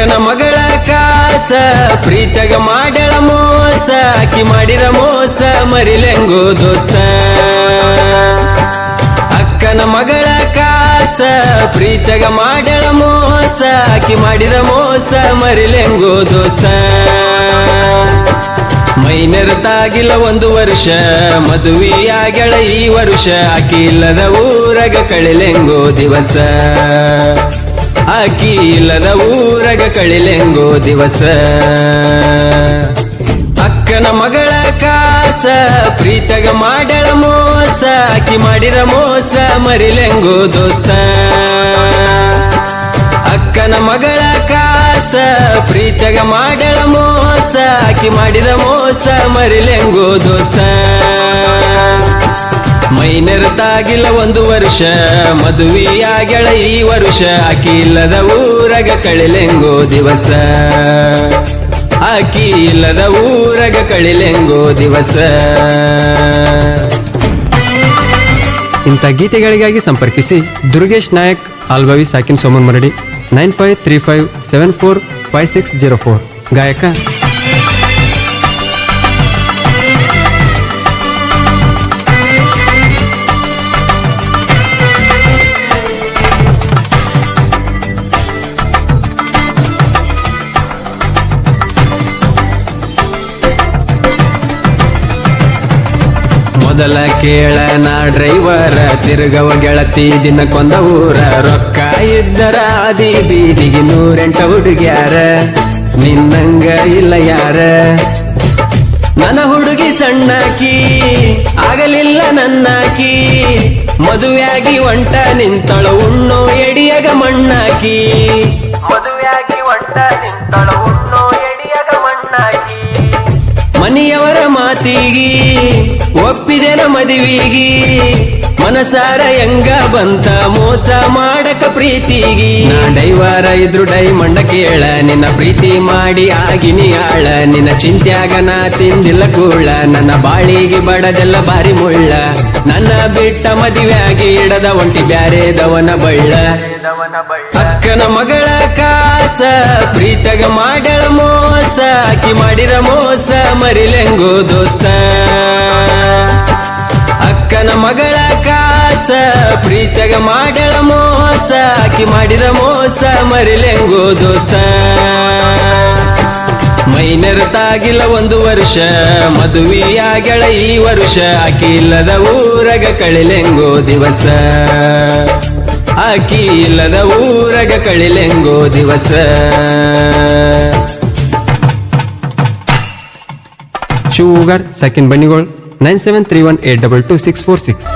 ಅಕ್ಕನ ಮಗಳ ಕಾಸ ಪ್ರೀತಗ ಮಾಡಳ ಮೋಸ ಅಕ್ಕಿ ಮಾಡಿದ ಮೋಸ ಮರಿಲೆಂಗು ದೋಸ್ತ. ಅಕ್ಕನ ಮಗಳ ಕಾಸ ಪ್ರೀತಗ ಮಾಡಳ ಮೋಸ ಅಕ್ಕಿ ಮಾಡಿದ ಮೋಸ ಮರಿಲೆಂಗು ದೋಸ್ತ. ಮೈನರ ತಾಗಿಲ್ಲ ಒಂದು ವರ್ಷ ಮದುವೆಯಾಗಳ ಈ ವರ್ಷ ಅಕ್ಕಿ ಇಲ್ಲದ ಊರಗ ಕಳಿಲೆಂಗೋ ದಿವಸ. ಇಲ್ಲದ ಊರಗ ಕಳಿಲೆಂಗೋ ದಿವಸ. ಅಕ್ಕನ ಮಗಳ ಕಾಸ, ಪ್ರೀತಗ ಮಾಡಳ ಮೋಸ, ಅಕ್ಕಿ ಮಾಡಿದ ಮೋಸ ಮರಿಲೆಂಗೋ ದೋಸ್ತ. ಅಕ್ಕನ ಮಗಳ ಕಾಸ, ಪ್ರೀತಗ ಮಾಡಳ ಮೋಸ, ಅಕ್ಕಿ ಮಾಡಿದ ಮೋಸ ಮರಿಲೆಂಗೋ ದೋಸ್ತ. ಮೈನರ ತಾಗಿಲ್ಲ ಒಂದು ವರ್ಷ, ಮದುವೆಯಾಗ್ಯಾಳ ಈ ವರ್ಷ ಅಕಿಲ್ಲದ ಊರಗ ಕಳಿಲೆಂಗೋ ದಿವಸ. ಅಕ್ಕಿ ಇಲ್ಲದ ಊರಗ ಕಳಿಲೆಂಗೋ ದಿವಸ. ಇಂಥ ಗೀತೆಗಳಿಗಾಗಿ ಸಂಪರ್ಕಿಸಿ ದುರ್ಗೇಶ್ ನಾಯಕ್, ಆಲ್ಬವಿ ಸಾಕಿನ್ ಸೋಮನ್ ಮರಡಿ, nine five three five seven four five six zero four. ಗಾಯಕ ಮೊದಲ ಕೇಳ ನಾ ಡ್ರೈವರ, ತಿರುಗವ ಗೆಳತಿ ದಿನಕ್ಕೊಂದ ಊರ. ರೊಕ್ಕ ಇದ್ದರ ಆದಿ ಬೀದಿಗೆ ನೂರೆಂಟ ಹುಡುಗ್ಯಾರ. ನಿನ್ನಂಗ ಇಲ್ಲ ಯಾರ? ನನ್ನ ಹುಡುಗಿ ಸಣ್ಣಾಕಿ, ಆಗಲಿಲ್ಲ ನನ್ನಾಕಿ. ಮದುವೆಯಾಗಿ ಒಂಟ ನಿಂತಳು, ಉಣ್ಣೋ ಮದುವಿಗಿ ಮನಸಾರ ಹೆಂಗ ಬಂತ ಮೋಸ ಮಾಡಕ ಪ್ರೀತಿಗಿ. ಡೈವಾರ ಇದ್ರು ಡೈಮಂಡ ಕೇಳ, ನಿನ್ನ ಪ್ರೀತಿ ಮಾಡಿ ಆಗಿನಿ ಆಳ. ನಿನ್ನ ಚಿಂತ್ಯಾಗ ನಾ ತಿಂದಿಲ್ಲ ಕೂಳ, ನನ್ನ ಬಾಳಿಗೆ ಬಡದೆಲ್ಲ ಬಾರಿ ಮುಳ್ಳ. ನನ್ನ ಬಿಟ್ಟ ಮದುವೆಯಾಗಿ ಇಡದ ಒಂಟಿ ಬ್ಯಾರೆ ದವನ ಬಳ್ಳ. ಅಕ್ಕನ ಮಗಳ ಕಾಸ, ಪ್ರೀತಗ ಮಾಡಳ ಮೋಸ, ಆಕಿ ಮಾಡಿದ ಮೋಸ ಮರಿಲೆಂಗೋ ದೋಸ್ತ. ಅಕ್ಕನ ಮಗಳ ಕಾಸ ಪ್ರೀತಗ ಮಾಡಳ ಮೋಸ, ಆಕಿ ಮಾಡಿದ ಮೋಸ ಮರಿಲೆಂಗೋ ದೋಸ್ತ. ಮೈನರ ತಾಗಿಲ್ಲ ಒಂದು ವರ್ಷ ಮದುವೆಯಾಗಳ ಈ ವರ್ಷ, ಆಕಿ ಇಲ್ಲದ ಊರಗ ಕಳಿಲೆಂಗೋ ದಿವಸ. ಆಕಿ ಇಲ್ಲದ ಊರಗ ಕಳಿಲೆಂಗೋ ದಿವಸ. ಶುಗರ್ ಸೆಕೆಂಡ್ ಬನ್ನಿಗೋಳ್ nine seven three one eight double two six four six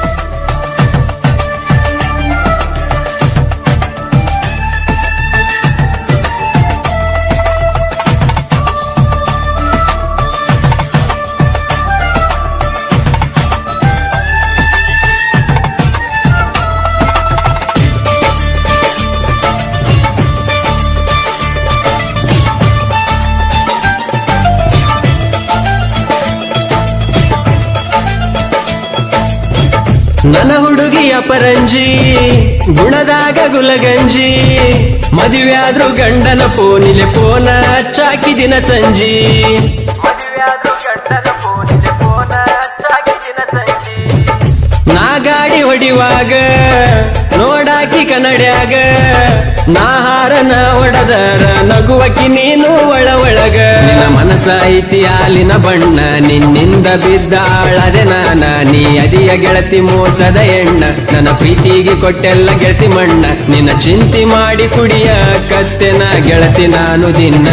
ನನ್ನ ಹುಡುಗಿಯ ಪರಂಜಿ ಗುಣದಾಗ ಗುಲಗಂಜಿ ಮದುವೆಯಾದ್ರೂ ಗಂಡನ ಪೋನಿಲೆ ಪೋನ ಚಾಕಿ ದಿನ ಸಂಜಿ. ನಾ ಗಾಡಿ ಹೊಡಿವಾಗ ನೋಡಾಕಿ ಕನ್ನಡ್ಯಾಗ ನಾಹಾರನ ಒಡದರ ನಗುವಕಿ ನೀನು ಒಳ ಒಳಗ. ನಿನ್ನ ಮನಸ ಐತಿ ಹಾಲಿನ ಬಣ್ಣ, ನಿನ್ನಿಂದ ಬಿದ್ದಾಳದೆ ನಾನ. ನೀ ಅದಿಯ ಗೆಳತಿ ಮೋಸದ ಎಣ್ಣ, ನನ್ನ ಪ್ರೀತಿಗೆ ಕೊಟ್ಟೆಲ್ಲ ಗೆಳತಿ ಮಣ್ಣ. ನಿನ್ನ ಚಿಂತಿ ಮಾಡಿ ಕುಡಿಯ ಕತ್ತೆನ ಗೆಳತಿ ನಾನು ದಿನ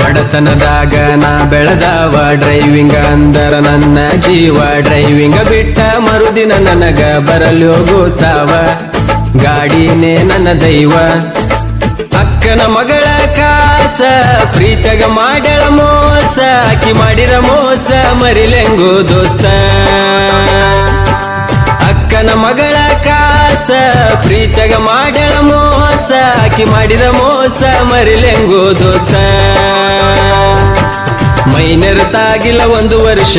ಬಡತನದಾಗ ನಾ ಬೆಳೆದವ ಡ್ರೈವಿಂಗ್ ಅಂದರ ನನ್ನ ಜೀವ. ಡ್ರೈವಿಂಗ್ ಬಿಟ್ಟ ಮರುದಿನ ನನಗ ಬರಲು ಸಾವ ಗಾಡಿನೇ ನನ್ನ ದೈವ. ಅಕ್ಕನ ಮಗಳ ಕಾಸ ಪ್ರೀತಗ ಮಾಡಳ ಮೋಸ ಆಕಿ ಮಾಡಿದ ಮೋಸ ಮರಿಲೆಂಗು ದೋಸ್ತ. ಅಕ್ಕನ ಮಗಳ ಕಾಸ ಪ್ರೀತಗ ಮಾಡಳ ಮೋಸ, ಆಕಿ ಮಾಡಿದ ಮೋಸ ಮರಿಲೆಂಗು ದೋಸ್ತ. ಮೈನೆರತಾಗಿಲ್ಲ ಒಂದು ವರ್ಷ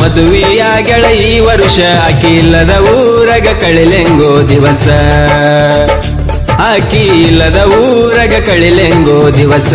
ಮದುವೆಯಾಗಳ ಈ ವರ್ಷ, ಆಕಿ ಇಲ್ಲದ ಊರಗ ಕಳಿಲೆಂಗೋ ದಿವಸ. ಆಕಿ ಇಲ್ಲದ ಊರಗ ಕಳಿಲೆಂಗೋ ದಿವಸ.